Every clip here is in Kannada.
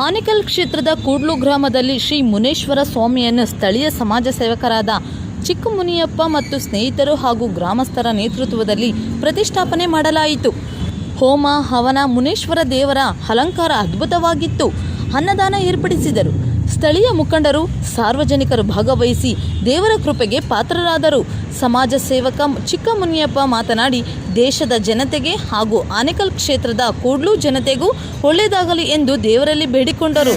ಆನೇಕಲ್ ಕ್ಷೇತ್ರದ ಕೂಡ್ಲು ಗ್ರಾಮದಲ್ಲಿ ಶ್ರೀ ಮುನೇಶ್ವರ ಸ್ವಾಮಿಯನ್ನು ಸ್ಥಳೀಯ ಸಮಾಜ ಸೇವಕರಾದ ಚಿಕ್ಕಮುನಿಯಪ್ಪ ಮತ್ತು ಸ್ನೇಹಿತರು ಹಾಗೂ ಗ್ರಾಮಸ್ಥರ ನೇತೃತ್ವದಲ್ಲಿ ಪ್ರತಿಷ್ಠಾಪನೆ ಮಾಡಲಾಯಿತು. ಹೋಮ, ಹವನ ಮುನೇಶ್ವರ ದೇವರ ಅಲಂಕಾರ ಅದ್ಭುತವಾಗಿತ್ತು. ಅನ್ನದಾನ ಏರ್ಪಡಿಸಿದರು. ಸ್ಥಳೀಯ ಮುಖಂಡರು, ಸಾರ್ವಜನಿಕರು ಭಾಗವಹಿಸಿ ದೇವರ ಕೃಪೆಗೆ ಪಾತ್ರರಾದರು. ಸಮಾಜ ಸೇವಕ ಚಿಕ್ಕಮುನಿಯಪ್ಪ ಮಾತನಾಡಿ, ದೇಶದ ಜನತೆಗೆ ಹಾಗೂ ಆನೇಕಲ್ ಕ್ಷೇತ್ರದ ಕೂಡ್ಲು ಜನತೆಗೂ ಒಳ್ಳೆಯದಾಗಲಿ ಎಂದು ದೇವರಲ್ಲಿ ಬೇಡಿಕೊಂಡರು.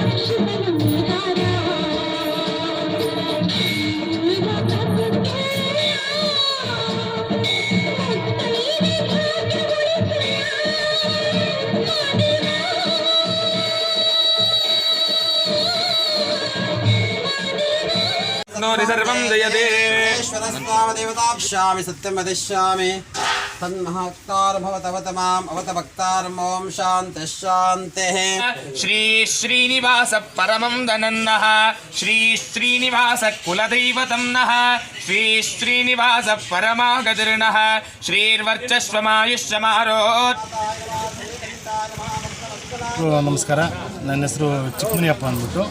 नोरि सर्वं जयते ईश्वरस्वामदेवताभ्यामि सत्यं वदिष्यामि तन्महत्कार भवतवत माम् अवत भक्तारमों शान्तिः शान्तिः श्री श्रीनिवास परमं दनन्नः श्री श्रीनिवास कुलदैवतं नः श्री श्रीनिवास परमागतिर्नः श्रीर्वर्चस्वमायुष्यमारोत् ಎಲ್ರಿಗೂ ನಮಸ್ಕಾರ ನನ್ನ ಹೆಸರು ಚಿಕ್ಕಮನಿಯಪ್ಪ ಅಂದ್ಬಿಟ್ಟು ಆ,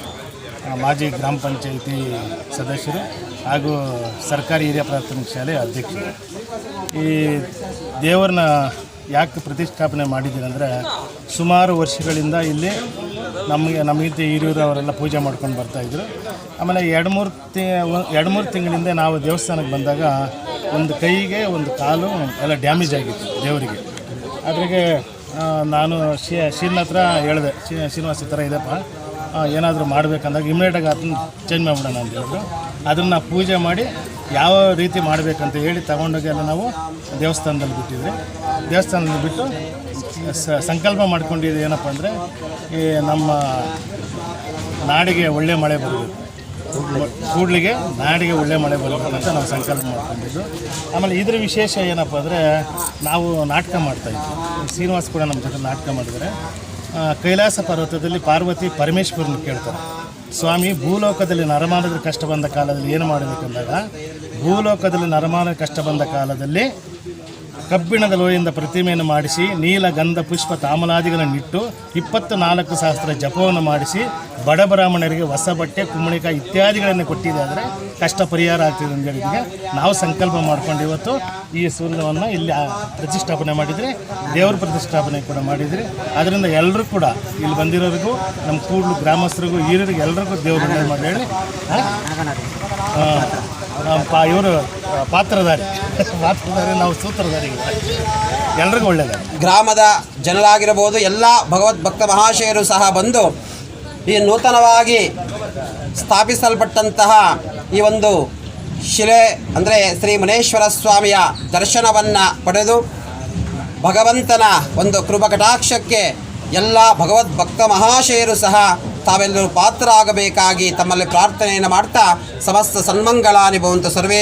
ಮಾಜಿ ಗ್ರಾಮ ಪಂಚಾಯಿತಿ ಸದಸ್ಯರು ಹಾಗೂ ಸರ್ಕಾರಿ ಹಿರಿಯ ಪ್ರಾಥಮಿಕ ಶಾಲೆ ಅಧ್ಯಕ್ಷರು. ಈ ದೇವರನ್ನ ಯಾಕೆ ಪ್ರತಿಷ್ಠಾಪನೆ ಮಾಡಿದ್ದೀರಿ ಅಂದರೆ ಸುಮಾರು ವರ್ಷಗಳಿಂದ ಇಲ್ಲಿ ನಮಗೆ ನಮಗಿಂತ ಹಿರಿಯರು ಅವರೆಲ್ಲ ಪೂಜೆ ಮಾಡ್ಕೊಂಡು ಬರ್ತಾಯಿದ್ರು ಆಮೇಲೆ ಎರಡು ಮೂರು ತಿ, ಎರಡು ಮೂರು ತಿಂಗಳಿಂದ ನಾವು ದೇವಸ್ಥಾನಕ್ಕೆ ಬಂದಾಗ ಒಂದು ಕೈಗೆ ಒಂದು ಕಾಲು ಎಲ್ಲ ಡ್ಯಾಮೇಜ್ ಆಗಿತ್ತು ದೇವರಿಗೆ. ಅದ್ರಾಗೆ ನಾನು ಶಿ ಹತ್ರ ಹೇಳಿದೆ ಶ್ರೀನಿವಾಸ ಥರ ಇದೆಪ್ಪ. ಏನಾದರೂ ಮಾಡಬೇಕಂದಾಗ ಇಮಿಡಿಯೇಟಾಗಿ ಅದನ್ನ ಚೇಂಜ್ ಮಾಡಿಬಿಡೋಣ ಅಂತ ಹೇಳಿದ್ರು. ಅದನ್ನು ಪೂಜೆ ಮಾಡಿ ಯಾವ ರೀತಿ ಮಾಡಬೇಕಂತ ಹೇಳಿ ತಗೊಂಡೋಗಿ ಎಲ್ಲ ನಾವು ದೇವಸ್ಥಾನದಲ್ಲಿ ಬಿಟ್ಟಿದ್ವಿ. ದೇವಸ್ಥಾನದಲ್ಲಿ ಬಿಟ್ಟು ಸಂಕಲ್ಪ ಮಾಡ್ಕೊಂಡಿದ್ದು ಏನಪ್ಪ ಅಂದರೆ ಈ ನಮ್ಮ ನಾಡಿಗೆ ಒಳ್ಳೆ ಮಳೆ ಬರಬೇಕು ಕೂಡ್ಲಿಗೆ ನಾಡಿಗೆ ಒಳ್ಳೆ ಮಳೆ ಬರಬೇಕು ಅಂತ ನಾವು ಸಂಕಲ್ಪ ಮಾಡ್ಕೊಂಡಿದ್ದು. ಆಮೇಲೆ ಇದ್ರ ವಿಶೇಷ ಏನಪ್ಪ ಅಂದರೆ ನಾವು ನಾಟಕ ಮಾಡ್ತಾಯಿದ್ವಿ ಶ್ರೀನಿವಾಸ್ ಕೂಡ ನಮ್ಮ ಜೊತೆ ನಾಟಕ ಮಾಡಿದರೆ ಕೈಲಾಸ ಪರ್ವತದಲ್ಲಿ ಪಾರ್ವತಿ ಪರಮೇಶ್ವರನ ಕೇಳ್ತಾರೆ. ಸ್ವಾಮಿ, ಭೂಲೋಕದಲ್ಲಿ ನರಮಾನದ ಕಷ್ಟ ಬಂದ ಕಾಲದಲ್ಲಿ ಏನು ಮಾಡಬೇಕಂದಾಗ, ಭೂಲೋಕದಲ್ಲಿ ನರಮಾನ ಕಷ್ಟ ಬಂದ ಕಾಲದಲ್ಲಿ ಕಬ್ಬಿಣದ ಲೋಯಿಂದ ಪ್ರತಿಮೆಯನ್ನು ಮಾಡಿಸಿ, ನೀಲ ಗಂಧ ಪುಷ್ಪ ತಾಮಲಾದಿಗಳನ್ನು ಇಟ್ಟು ಇಪ್ಪತ್ತು ನಾಲ್ಕು ಸಹಸ್ರ ಜಪವನ್ನು ಮಾಡಿಸಿ ಬಡ ಬ್ರಾಹ್ಮಣರಿಗೆ ಹೊಸ ಬಟ್ಟೆ ಕುಂಬಳಿಕಾಯಿ ಇತ್ಯಾದಿಗಳನ್ನು ಕೊಟ್ಟಿದೆ ಕಷ್ಟ ಪರಿಹಾರ ಆಗ್ತಿದೆ ಅಂತ ಹೇಳಿದ್ರೆ ನಾವು ಸಂಕಲ್ಪ ಮಾಡ್ಕೊಂಡು ಇವತ್ತು ಈ ಸೂರ್ಯವನ್ನು ಇಲ್ಲಿ ಪ್ರತಿಷ್ಠಾಪನೆ ಮಾಡಿದರೆ, ದೇವರ ಪ್ರತಿಷ್ಠಾಪನೆ ಕೂಡ ಮಾಡಿದರೆ, ಅದರಿಂದ ಎಲ್ಲರೂ ಕೂಡ ಇಲ್ಲಿ ಬಂದಿರೋರಿಗೂ, ನಮ್ಮ ಕೂಡಲು ಗ್ರಾಮಸ್ಥರಿಗೂ, ಹಿರಿಯರಿಗೂ ಎಲ್ಲರಿಗೂ ದೇವರು ಮಾಡಿ ಹೇಳಿ ಇವರು ಪಾತ್ರಧಾರಿ. ಪಾತ್ರಧಾರಿ ನಾವು ಸೂತ್ರಧಾರಿ. ಎಲ್ರಿಗೂ ಒಳ್ಳೆಯದು ಗ್ರಾಮದ ಜನರಾಗಿರಬಹುದು, ಎಲ್ಲ ಭಗವದ್ ಭಕ್ತ ಮಹಾಶಯರು ಸಹ ಬಂದು ಈ ನೂತನವಾಗಿ ಸ್ಥಾಪಿಸಲ್ಪಟ್ಟಂತಹ ಈ ಒಂದು ಶಿಲೆ, ಅಂದರೆ ಶ್ರೀ ಮುನೇಶ್ವರ ಸ್ವಾಮಿಯ ದರ್ಶನವನ್ನು ಪಡೆದು ಭಗವಂತನ ಒಂದು ಕೃಪಕಟಾಕ್ಷಕ್ಕೆ ಎಲ್ಲ ಭಗವದ್ ಭಕ್ತ ಮಹಾಶಯರು ಸಹ ತಾವೆಲ್ಲರೂ ಪಾತ್ರ ಆಗಬೇಕಾಗಿ ತಮ್ಮಲ್ಲಿ ಪ್ರಾರ್ಥನೆಯನ್ನು ಮಾಡ್ತಾ ಸಮಸ್ತ ಸನ್ಮಂಗಳಾನಿ ಭವಂತು ಸರ್ವೇ